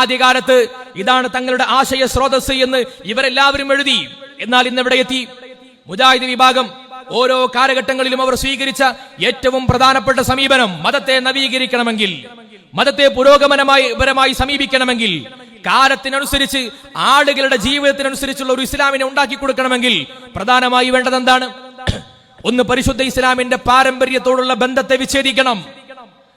ആദ്യകാലത്ത് ഇതാണ് തങ്ങളുടെ ആശയ സ്രോതസ് എന്ന് ഇവരെല്ലാവരും എഴുതി. എന്നാൽ ഇന്ന് എവിടെ എത്തി? മുജാഹിദ് വിഭാഗം ഓരോ കാലഘട്ടങ്ങളിലും അവർ സ്വീകരിച്ച ഏറ്റവും പ്രധാനപ്പെട്ട സമീപനം മതത്തെ നവീകരിക്കണമെങ്കിൽ മതത്തെ പുരോഗമനമായി പരമായി സമീപിക്കണമെങ്കിൽ കാലത്തിനനുസരിച്ച് ആളുകളുടെ ജീവിതത്തിനനുസരിച്ചുള്ള ഒരു ഇസ്ലാമിനെ ഉണ്ടാക്കി കൊടുക്കണമെങ്കിൽ പ്രധാനമായി വേണ്ടത് എന്താണ് ഒന്ന് പരിശുദ്ധ ഇസ്ലാമിന്റെ പാരമ്പര്യത്തോടുള്ള ബന്ധത്തെ വിച്ഛേദിക്കണം.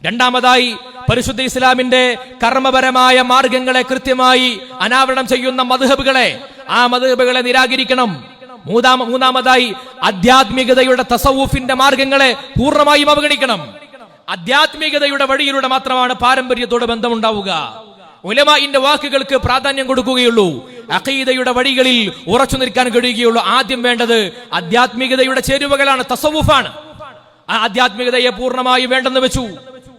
രണ്ടാമതായി പരിശുദ്ധ ഇസ്ലാമിന്റെ കർമ്മപരമായ മാർഗങ്ങളെ കൃത്യമായി അനാവരണം ചെയ്യുന്ന മധുഹബുകളെ ആ മധുഹബുകളെ നിരാകരിക്കണം. മൂന്നാമ മൂന്നാമതായി ആധ്യാത്മികതയുടെ തസവൂഫിന്റെ മാർഗങ്ങളെ പൂർണമായും അവഗണിക്കണം. ആധ്യാത്മികതയുടെ വഴിയിലൂടെ മാത്രമാണ് പാരമ്പര്യത്തോട് ബന്ധമുണ്ടാവുക. ഉലമായിന്റെ വാക്കുകൾക്ക് പ്രാധാന്യം കൊടുക്കുകയുള്ളൂ. അഖീദയുടെ വഴികളിൽ ഉറച്ചു നിൽക്കാൻ കഴിയുകയുള്ളൂ. ആദ്യം വേണ്ടത് ആധ്യാത്മികതയുടെ ചേരുവകളാണ് തസവൂഫാണ്. ആ ആധ്യാത്മികതയെ പൂർണമായും വേണ്ടെന്ന് വെച്ചു.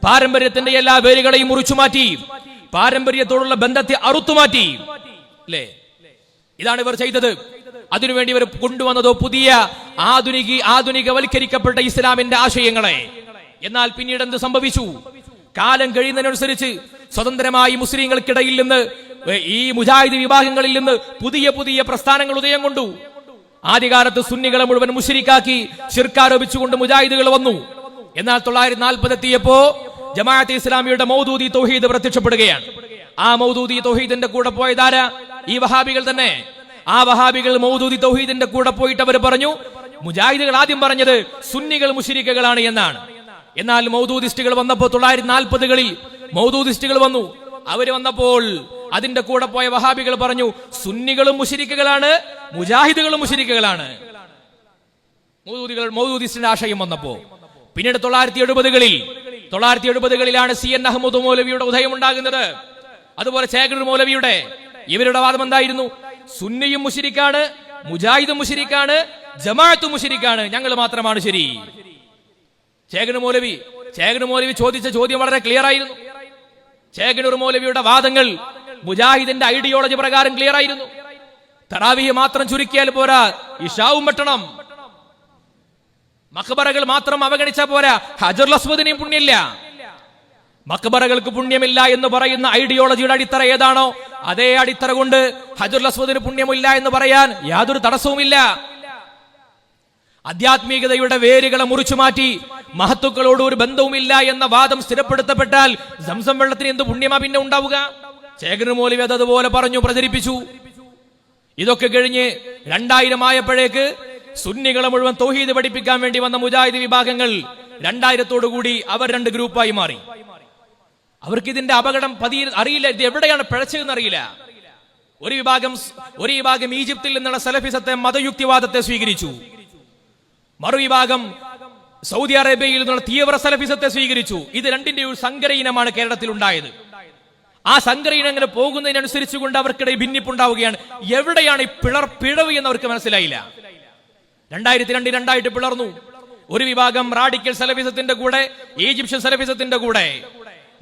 പാരമ്പര്യത്തിന്റെ എല്ലാ വേരുകളെയും മുറിച്ചു മാറ്റി പാരമ്പര്യത്തോടുള്ള ബന്ധത്തെ അറുത്തുമാറ്റി. അല്ലേ ഇതാണ് ഇവർ ചെയ്തത്. അതിനുവേണ്ടി ഇവർ കൊണ്ടുവന്നതോ പുതിയ ആധുനിക ആധുനികവൽക്കരിക്കപ്പെട്ട ഇസ്ലാമിന്റെ ആശയങ്ങളെ. എന്നാൽ പിന്നീട് എന്ത് സംഭവിച്ചു? കാലം കഴിയുന്നതിനനുസരിച്ച് സ്വതന്ത്രമായി മുസ്ലിങ്ങൾക്കിടയിൽ നിന്ന് ഈ മുജാഹിദ് വിഭാഗങ്ങളിൽ നിന്ന് പുതിയ പുതിയ പ്രസ്ഥാനങ്ങൾ ഉദയം കൊണ്ടു. ആദ്യകാലത്ത് സുന്നികളെ മുഴുവൻ മുഷരിക്കാക്കി ശിർക്കാരോപിച്ചുകൊണ്ട് മുജാഹിദുകൾ വന്നു. എന്നാൽ തൊള്ളായിരത്തി നാൽപ്പത് എത്തിയപ്പോ ജമാഅത്ത് ഇസ്ലാമിയുടെ മൗദൂദി തൗഹീദ് പ്രത്യക്ഷപ്പെടുകയാണ്. ആ മൗദൂദി തൗഹീദിന്റെ കൂടെ പോയതാര ഈ വഹാബികൾ തന്നെ. ആ വഹാബികൾ മൗദൂദി തൗഹീദിന്റെ കൂടെ പോയിട്ട് അവർ പറഞ്ഞു മുജാഹിദുകൾ ആദ്യം പറഞ്ഞത് സുന്നികൾ മുഷിരിക്കകളാണ് എന്നാണ്. എന്നാൽ മൗദൂദിസ്റ്റുകൾ വന്നപ്പോൾ തൊള്ളായിരത്തി നാൽപ്പതുകളിൽ മൗദൂദിസ്റ്റുകൾ വന്നു. അവർ വന്നപ്പോൾ അതിന്റെ കൂടെ പോയ വഹാബികൾ പറഞ്ഞു സുന്നികളും മുഷിരിക്കകളാണ് മുജാഹിദുകളും മുഷിരിക്കകളാണ് മൗദൂദികൾ മൗദൂദിസ്റ്റിന്റെ ആശയം വന്നപ്പോ പിന്നീട് തൊള്ളായിരത്തി എഴുപതുകളിൽ തൊള്ളായിരത്തി എഴുപതുകളിലാണ് സി എൻ അഹമ്മദ് മൗലവിയുടെ ഉദയം ഉണ്ടാകുന്നത് അതുപോലെ ശേഖർ മൗലവിയുടെ ഇവരുടെ വാദം എന്തായിരുന്നു? സുന്നിയും മുഷിരിക്കാണ് മുജാഹിദും മുഷിരിക്കാണ് ജമാഅത്തും മുഷിരിക്കാണ് ഞങ്ങൾ മാത്രമാണ് ശരി. ശേഖർ മൗലവി ശേഖർ മൗലവി ചോദിച്ച ചോദ്യം വളരെ ക്ലിയർ ആയിരുന്നു. ചേകനൂർ മൗലവിയുടെ വാദങ്ങൾ മുജാഹിദിന്റെ ഐഡിയോളജി പ്രകാരം ക്ലിയർ ആയിരുന്നു. തറാവിയെ മാത്രം ചുരുക്കിയാൽ പോരാ ഇഷാവും വെട്ടണം മക്ബറകൾ മാത്രം അവഗണിച്ച പോരാ. ഹജർ അസ്വദിനെയും പുണ്യമില്ല. മക്ബറകൾക്ക് പുണ്യമില്ല എന്ന് പറയുന്ന ഐഡിയോളജിയുടെ അടിത്തറ ഏതാണോ? അതേ അടിത്തറ കൊണ്ട് ഹജർ അസ്വദിന് പുണ്യമില്ല എന്ന് പറയാൻ യാതൊരു തടസ്സവുമില്ല. ആധ്യാത്മികതയുടെ വേരുകളെ മുറിച്ചു മാറ്റി മഹത്തുക്കളോട് ഒരു ബന്ധവുമില്ല എന്ന വാദം സ്ഥിരപ്പെടുത്തപ്പെട്ടാൽ സംസം വെള്ളത്തിന് എന്ത് പുണ്യമാ പിന്നെ ഉണ്ടാവുക? ചേകന് മോലി അത് അതുപോലെ പറഞ്ഞു പ്രചരിപ്പിച്ചു. ഇതൊക്കെ കഴിഞ്ഞ് രണ്ടായിരം ആയപ്പോഴേക്ക് സുന്നികളെ മുഴുവൻ തൗഹീദ് പഠിപ്പിക്കാൻ വേണ്ടി വന്ന മുജാഹിദ് വിഭാഗങ്ങൾ രണ്ടായിരത്തോടു കൂടി അവർ രണ്ട് ഗ്രൂപ്പായി മാറി. അവർക്ക് ഇതിന്റെ അപകടം പതി അറിയില്ല ഇത് എവിടെയാണ് പിഴച്ചതെന്ന് അറിയില്ല. ഒരു വിഭാഗം ഒരു വിഭാഗം ഈജിപ്തിൽ നിന്നുള്ള സലഫിസത്തെ മതയുക്തിവാദത്തെ സ്വീകരിച്ചു. മറുവിഭാഗം സൗദി അറേബ്യയിൽ നിന്നുള്ള തീവ്ര സലഫിസത്തെ സ്വീകരിച്ചു. ഇത് രണ്ടിന്റെ ഒരു സങ്കര ഇനമാണ് കേരളത്തിൽ ഉണ്ടായത്. ആ സങ്കര ഇനം അങ്ങനെ പോകുന്നതിനനുസരിച്ച് കൊണ്ട് അവർക്കിടയിൽ ഭിന്നിപ്പുണ്ടാവുകയാണ്. എവിടെയാണ് ഈ പിളർ പിഴവ് എന്ന് അവർക്ക് മനസ്സിലായില്ല. രണ്ടായിരത്തി രണ്ടിൽ രണ്ടായിട്ട് പിളർന്നു. ഒരു വിഭാഗം റാഡിക്കൽ സലഫിസത്തിന്റെ കൂടെ ഈജിപ്ഷ്യൻ സലഫിസത്തിന്റെ കൂടെ.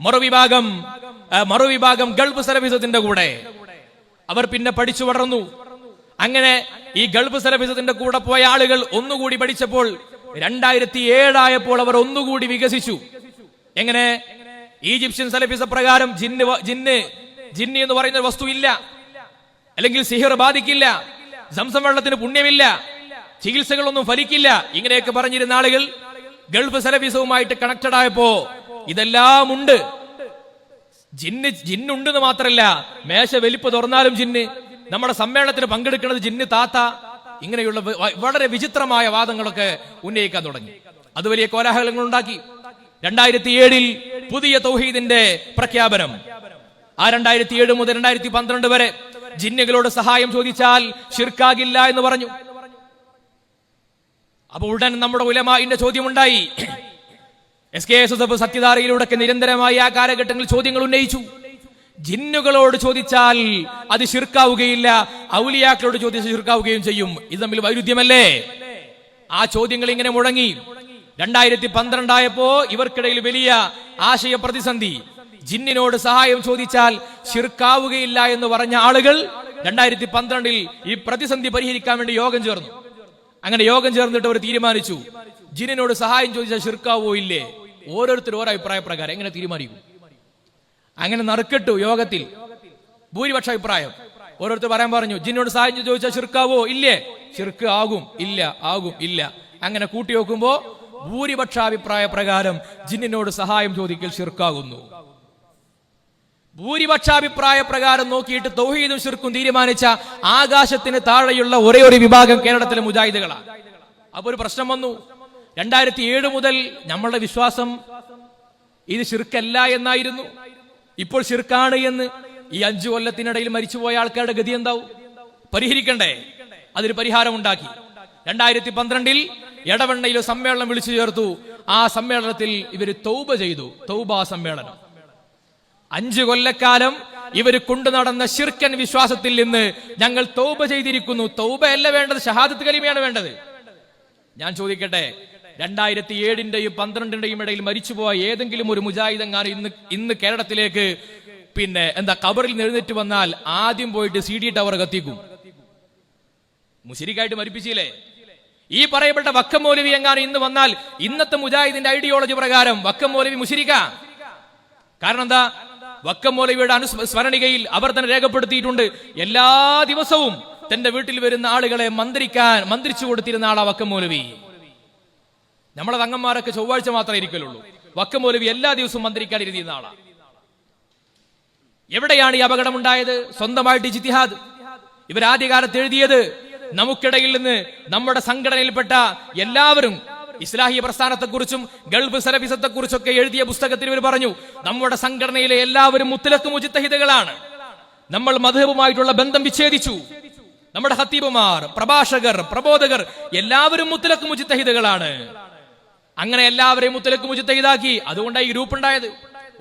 മറുവിഭാഗം മറുവിഭാഗം ഗൾഫ് സലഫിസത്തിന്റെ കൂടെ. അവർ പിന്നെ പഠിച്ചു വളർന്നു. അങ്ങനെ ഈ ഗൾഫ് സലഫിസത്തിന്റെ കൂടെ പോയ ആളുകൾ ഒന്നുകൂടി പഠിച്ചപ്പോൾ രണ്ടായിരത്തി ഏഴായപ്പോൾ അവർ ഒന്നുകൂടി വികസിച്ചു. എങ്ങനെ? ഈജിപ്ഷ്യൻ സലഫിസ പ്രകാരം ജിന്ന് ജിന്ന് ജിന്ന് എന്ന് പറയുന്ന വസ്തു ഇല്ല അല്ലെങ്കിൽ സിഹിർ ബാധിക്കില്ല. സംസം വെള്ളത്തിന് പുണ്യമില്ല. ചികിത്സകളൊന്നും ഫലിക്കില്ല. ഇങ്ങനെയൊക്കെ പറഞ്ഞിരുന്ന ആളുകൾ ഗൾഫ് സലഫിസവുമായിട്ട് കണക്റ്റഡ് ആയപ്പോ ഇതെല്ലാം ഉണ്ട്. ജിന്ന് ജിന്നുണ്ടെന്ന് മാത്രല്ല മേശ വലിപ്പ് തുറന്നാലും ജിന്ന് നമ്മുടെ സമ്മേളനത്തിന് പങ്കെടുക്കുന്നത് ജിന്ന് താത്ത ഇങ്ങനെയുള്ള വളരെ വിചിത്രമായ വാദങ്ങളൊക്കെ ഉന്നയിക്കാൻ തുടങ്ങി. അത് വലിയ കോലാഹലങ്ങൾ ഉണ്ടാക്കി രണ്ടായിരത്തി ഏഴിൽ പുതിയ തൗഹീദിന്റെ പ്രഖ്യാപനം. ആ രണ്ടായിരത്തി ഏഴ് മുതൽ രണ്ടായിരത്തി പന്ത്രണ്ട് വരെ ജിന്നുകളോട് സഹായം ചോദിച്ചാൽ ഷിർക്കാകില്ല എന്ന് പറഞ്ഞു. അപ്പൊ ഉടൻ നമ്മുടെ ഉലമായിന്റെ ചോദ്യമുണ്ടായി. എസ് കെ എസ് സത്യധാരയിലൂടെ നിരന്തരമായി ആ കാലഘട്ടങ്ങളിൽ ചോദ്യങ്ങൾ ഉന്നയിച്ചു. ജിന്നുകളോട് ചോദിച്ചാൽ അത് ശിർക്കാവുകയില്ല ഔലിയാക്കളോട് ചോദിച്ചാൽ ശിർക്കാവുകയും ചെയ്യും. ഇത് തമ്മിൽ വൈരുദ്ധ്യമല്ലേ? ആ ചോദ്യങ്ങൾ ഇങ്ങനെ മുഴങ്ങി. രണ്ടായിരത്തി പന്ത്രണ്ടായപ്പോ ഇവർക്കിടയിൽ വലിയ ആശയ പ്രതിസന്ധി ജിന്നിനോട് സഹായം ചോദിച്ചാൽ ശിർക്കാവുകയില്ല എന്ന് പറഞ്ഞ ആളുകൾ രണ്ടായിരത്തി പന്ത്രണ്ടിൽ ഈ പ്രതിസന്ധി പരിഹരിക്കാൻ വേണ്ടി യോഗം ചേർന്നു. അങ്ങനെ യോഗം ചേർന്നിട്ട് അവർ തീരുമാനിച്ചു. ജിന്നിനോട് സഹായം ചോദിച്ചാൽ ഷിർക്കാവോ ഇല്ലേ? ഓരോരുത്തർ ഓരോ അഭിപ്രായ പ്രകാരം എങ്ങനെ തീരുമാനിക്കും? അങ്ങനെ നറുക്കിട്ടു യോഗത്തിൽ. ഭൂരിപക്ഷ അഭിപ്രായം. ഓരോരുത്തർ പറയാൻ പറഞ്ഞു ജിന്നോട് സഹായം ചോദിച്ചാൽ ഷിർക്കാവോ ഇല്ലേ? ഷിർക്ക് ആകും ഇല്ല ആകും ഇല്ല. അങ്ങനെ കൂട്ടി നോക്കുമ്പോ ഭൂരിപക്ഷാഭിപ്രായ പ്രകാരം ജിന്നിനോട് സഹായം ചോദിക്കൽ ഷിർക്കാകുന്നു ഭൂരിപക്ഷാഭിപ്രായ പ്രകാരം നോക്കിയിട്ട് തൗഹീദും ശിർക്കും തീരുമാനിച്ച ആകാശത്തിന് താഴെയുള്ള ഒരേ ഒരു വിഭാഗം കേരളത്തിലെ മുജാഹിദുകളാണ്. അപ്പൊ ഒരു പ്രശ്നം വന്നു. രണ്ടായിരത്തി ഏഴ് മുതൽ നമ്മളുടെ വിശ്വാസം ഇത് ശിർക്കല്ല എന്നായിരുന്നു. ഇപ്പോൾ ശിർക്കാണ് എന്ന് ഈ അഞ്ചു കൊല്ലത്തിനിടയിൽ മരിച്ചുപോയ ആൾക്കാരുടെ ഗതി എന്താവും? പരിഹരിക്കണ്ടേ? അതിന് പരിഹാരം ഉണ്ടാക്കി രണ്ടായിരത്തി പന്ത്രണ്ടിൽ എടവണ്ണയിൽ സമ്മേളനം വിളിച്ചു ചേർത്തു. ആ സമ്മേളനത്തിൽ ഇവർ തൗബ ചെയ്തു. തൗബ സമ്മേളനം. അഞ്ചു കൊല്ലക്കാലം ഇവർ കൊണ്ടു നടന്ന ശിർക്കൻ വിശ്വാസത്തിൽ നിന്ന് ഞങ്ങൾ തൗബ ചെയ്തിരിക്കുന്നു. തൗബ വേണ്ടത് ഷഹാദത്ത് കലിമയാണ് വേണ്ടത്. ഞാൻ ചോദിക്കട്ടെ രണ്ടായിരത്തി ഏഴിന്റെയും പന്ത്രണ്ടിന്റെയും ഇടയിൽ മരിച്ചുപോയ ഏതെങ്കിലും ഒരു മുജാഹിദങ്ങാർ ഇന്ന് ഇന്ന് കേരളത്തിലേക്ക് പിന്നെ എന്താ കബറിൽ എഴുന്നേറ്റ് വന്നാൽ ആദ്യം പോയിട്ട് സി ഡി ടവർ കത്തിക്കും. മുശിരിക്കായിട്ട് മരിപ്പിച്ചില്ലേ? ഈ പറയപ്പെട്ട വക്കം മൗലവി എങ്ങാനും ഇന്ന് വന്നാൽ ഇന്നത്തെ മുജാഹിദിന്റെ ഐഡിയോളജി പ്രകാരം വക്കം മൗലവി മുശരിക്ക. കാരണം എന്താ? വക്കം മൗലവിയുടെ അനുസ്മരണികയിൽ അവർ തന്നെ രേഖപ്പെടുത്തിയിട്ടുണ്ട്. എല്ലാ ദിവസവും തന്റെ വീട്ടിൽ വരുന്ന ആളുകളെ മന്ത്രിക്കാൻ മന്ത്രിച്ചു കൊടുത്തിരുന്ന ആളാ വക്കമോലവി നമ്മളെ തങ്ങന്മാരൊക്കെ ചൊവ്വാഴ്ച മാത്രമേ ഇരിക്കലുള്ളൂ. വക്കമോലവി എല്ലാ ദിവസവും മന്ത്രിക്കാൻ ഇരുന്നിരുന്ന ആളാ. എവിടെയാണ് ഈ അപകടം ഉണ്ടായത് സ്വന്തമായിട്ട് ജിത്തിഹാദ് ഇവർ ആദ്യകാലത്ത് എഴുതിയത് നമുക്കിടയിൽ നിന്ന് നമ്മുടെ സംഘടനയിൽപ്പെട്ട എല്ലാവരും ഇസ്ലാഹിയ പ്രസ്ഥാനത്തെക്കുറിച്ചും ഗൾഫ് സലഫിസത്തെക്കുറിച്ചൊക്കെ എഴുതിയ പുസ്തകത്തിൽ ഇവർ പറഞ്ഞു നമ്മുടെ സംഘടനയിലെ എല്ലാവരും മുത്തലക്ക് മുജിത്തഹിതകളാണ് നമ്മൾ മധുബുമായിട്ടുള്ള ബന്ധം വിച്ഛേദിച്ചു. നമ്മുടെ ഹത്തീബുമാർ പ്രഭാഷകർ പ്രബോധകർ എല്ലാവരും മുത്തലക്ക് മുജിത്തഹിതകളാണ് അങ്ങനെ എല്ലാവരെയും മുത്തലക്ക് മുജിത്തഹിതാക്കി അതുകൊണ്ടാണ് ഈ ഗ്രൂപ്പ് ഉണ്ടായത്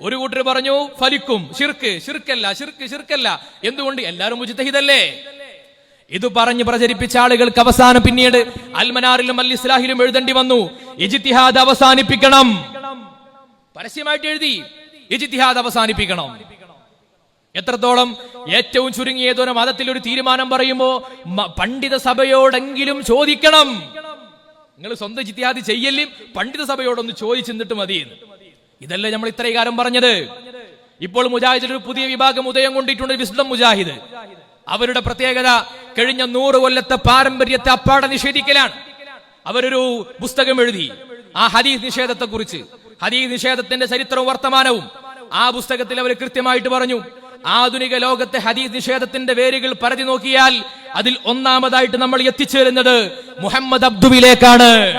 ഒരു കൂട്ടർ പറഞ്ഞു ഫലിക്കും ഷിർക്ക് ഷിർക്കല്ല ഷിർക്ക് ഷിർക്കല്ല. എന്തുകൊണ്ട്? എല്ലാവരും മുജിത്തഹിതല്ലേ ഇത് പറഞ്ഞ് പ്രചരിപ്പിച്ച ആളുകൾക്ക് അവസാനം പിന്നീട് അൽമനാറിലും അൽ ഇസ്ലാഹിലും എഴുതേണ്ടി വന്നു. ഇജിത്തിഹാദ് അവസാനിപ്പിക്കണം. പരസ്യമായിട്ട് എഴുതി. ഇജിത്തിഹാദ് അവസാനിപ്പിക്കണം. എത്രത്തോളം ഏറ്റവും ചുരുങ്ങിയതൊരു മതത്തിൽ ഒരു തീരുമാനം പറയുമ്പോ പണ്ഡിത സഭയോടെങ്കിലും ചോദിക്കണം. നിങ്ങൾ സ്വന്തം ജിത്യാദി ചെയ്യല്ലേ? പണ്ഡിത സഭയോടൊന്ന് ചോദിച്ചെന്നിട്ട് മതി. ഇതല്ലേ നമ്മൾ ഇത്രയും കാലം പറഞ്ഞത്. ഇപ്പോൾ മുജാഹിദിൽ ഒരു പുതിയ വിഭാഗം ഉദയം കൊണ്ടിട്ടുണ്ട് വിശുദ്ധ മുജാഹിദ്. അവരുടെ പ്രത്യേകത കഴിഞ്ഞ നൂറ് കൊല്ലത്തെ പാരമ്പര്യത്തെ അപ്പാടെ നിഷേധിക്കലാണ്. അവരൊരു പുസ്തകം എഴുതി. ആ ഹദീസ് നിഷേധത്തെ കുറിച്ച് ഹദീസ് നിഷേധത്തിന്റെ ചരിത്രവും വർത്തമാനവും ആ പുസ്തകത്തിൽ അവർ കൃത്യമായിട്ട് പറഞ്ഞു. ആധുനിക ലോകത്തെ ഹദീസ് നിഷേധത്തിന്റെ വേരുകൾ പരതി നോക്കിയാൽ അതിൽ ഒന്നാമതായിട്ട് നമ്മൾ എത്തിച്ചേരുന്നത് മുഹമ്മദ് അബ്ദുവിലേക്കാണ്.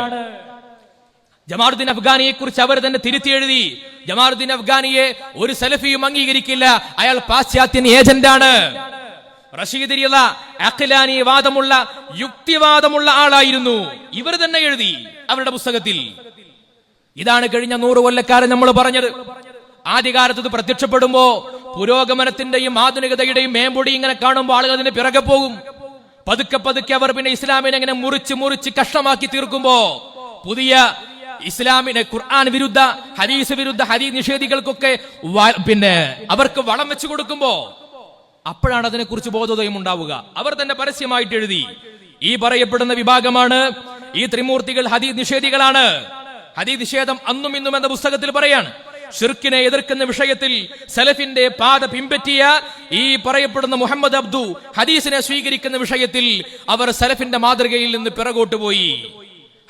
ജമാറുദ്ദീൻ അഫ്ഗാനിയെ കുറിച്ച് അവർ തന്നെ തിരുത്തി എഴുതി. ജമാറുദ്ദീൻ അഫ്ഗാനിയെ ഒരു സെലഫിയും അംഗീകരിക്കില്ല. അയാൾ പാശ്ചാത്യൻ ഏജന്റാണ്. റഷീദ് റിയള അഖിലാനി വാദമുള്ള യുക്തിവാദമുള്ള ആളായിരുന്നു. ഇവർ തന്നെ എഴുതി അവരുടെ പുസ്തകത്തിൽ. ഇതാണ് കഴിഞ്ഞ നൂറ് കൊല്ലക്കാരൻ നമ്മൾ പറഞ്ഞത്. ആദ്യകാലത്ത് ഇത് പ്രത്യക്ഷപ്പെടുമ്പോ പുരോഗമനത്തിന്റെയും ആധുനികതയുടെയും മേമ്പൊടി ഇങ്ങനെ കാണുമ്പോൾ ആളുകൾ അതിന് പിറകെ പോകും. പതുക്കെ പതുക്കെ അവർ പിന്നെ ഇസ്ലാമിനെ ഇങ്ങനെ മുറിച്ച് മുറിച്ച് കഷ്ണമാക്കി തീർക്കുമ്പോ പുതിയ ഇസ്ലാമിനെ ഖുർആൻ വിരുദ്ധ ഹദീസ് വിരുദ്ധ ഹദീസ് നിഷേധികൾക്കൊക്കെ പിന്നെ അവർക്ക് വളം വെച്ചു കൊടുക്കുമ്പോ അപ്പോഴാണ് അതിനെക്കുറിച്ച് ബോധോദയം ഉണ്ടാവുക. അവർ തന്നെ പരസ്യമായിട്ട് എഴുതി. ഈ പറയപ്പെടുന്ന വിഭാഗമാണ് ഈ ത്രിമൂർത്തികൾ ഹദീദ് നിഷേധികളാണ്. ഹദീദ് നിഷേധം അന്നും ഇന്നും എന്ന പുസ്തകത്തിൽ പറയാണ്. ഷിർക്കിനെ എതിർക്കുന്ന വിഷയത്തിൽ സലഫിന്റെ പാത പിൻപറ്റിയ ഈ പറയപ്പെടുന്ന മുഹമ്മദ് അബ്ദു ഹദീസിനെ സ്വീകരിക്കുന്ന വിഷയത്തിൽ അവർ സലഫിന്റെ മാതൃകയിൽ നിന്ന് പിറകോട്ട് പോയി.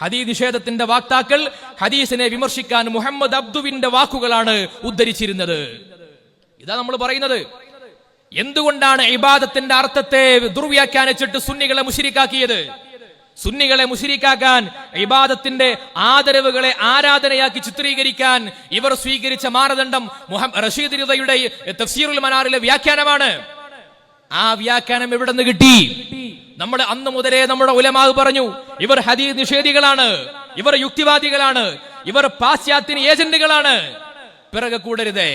ഹദീദ് നിഷേധത്തിന്റെ വാക്താക്കൾ ഹദീസിനെ വിമർശിക്കാൻ മുഹമ്മദ് അബ്ദുവിന്റെ വാക്കുകളാണ് ഉദ്ധരിച്ചിരുന്നത്. ഇതാ നമ്മൾ പറയുന്നത്. എന്തുകൊണ്ടാണ് ഇബാദത്തിന്റെ അർത്ഥത്തെ ദുർവ്യാഖ്യാനിച്ചിട്ട് സുന്നികളെ മുഷിരിക്കാക്കിയത് സുന്നികളെ മുഷിരിക്കാക്കാൻ ഇബാദത്തിന്റെ ആദരവുകളെ ആരാധനയാക്കി ചിത്രീകരിക്കാൻ ഇവർ സ്വീകരിച്ച മാനദണ്ഡം റഷീദ് റിതയുടെ തഫ്സീറുൽ മനാറിലെ വ്യാഖ്യാനമാണ്. ആ വ്യാഖ്യാനം എവിടെ നിന്ന് കിട്ടി? നമ്മൾ അന്ന് മുതലേ നമ്മുടെ ഉലമാവ് പറഞ്ഞു ഇവർ ഹദീദ് നിഷേധികളാണ് ഇവർ യുക്തിവാദികളാണ് ഇവർ പാശ്ചാത്യ ഏജന്റുകളാണ്. പിറകെ കൂടരുതേ.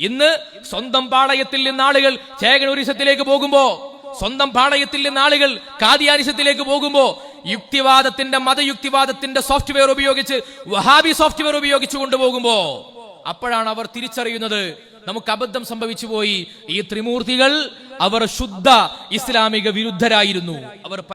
ഇന്ന് സ്വന്തം പാളയത്തിൽ നിന്ന് ആളുകൾ ചേകനൂരിസത്തിലേക്ക് പോകുമ്പോ സ്വന്തം പാളയത്തിൽ നിന്ന് ആളുകൾ കാദിയാനിസത്തിലേക്ക് പോകുമ്പോ യുക്തിവാദത്തിന്റെ മതയുക്തിവാദത്തിന്റെ സോഫ്റ്റ്വെയർ ഉപയോഗിച്ച് വഹാബി സോഫ്റ്റ്വെയർ ഉപയോഗിച്ച് കൊണ്ടുപോകുമ്പോ അപ്പോഴാണ് അവർ തിരിച്ചറിയുന്നത് നമുക്ക് അബദ്ധം സംഭവിച്ചു പോയി. ഈ ത്രിമൂർത്തികൾ അവർ ശുദ്ധ ഇസ്ലാമിക വിരുദ്ധരായിരുന്നു. അവർ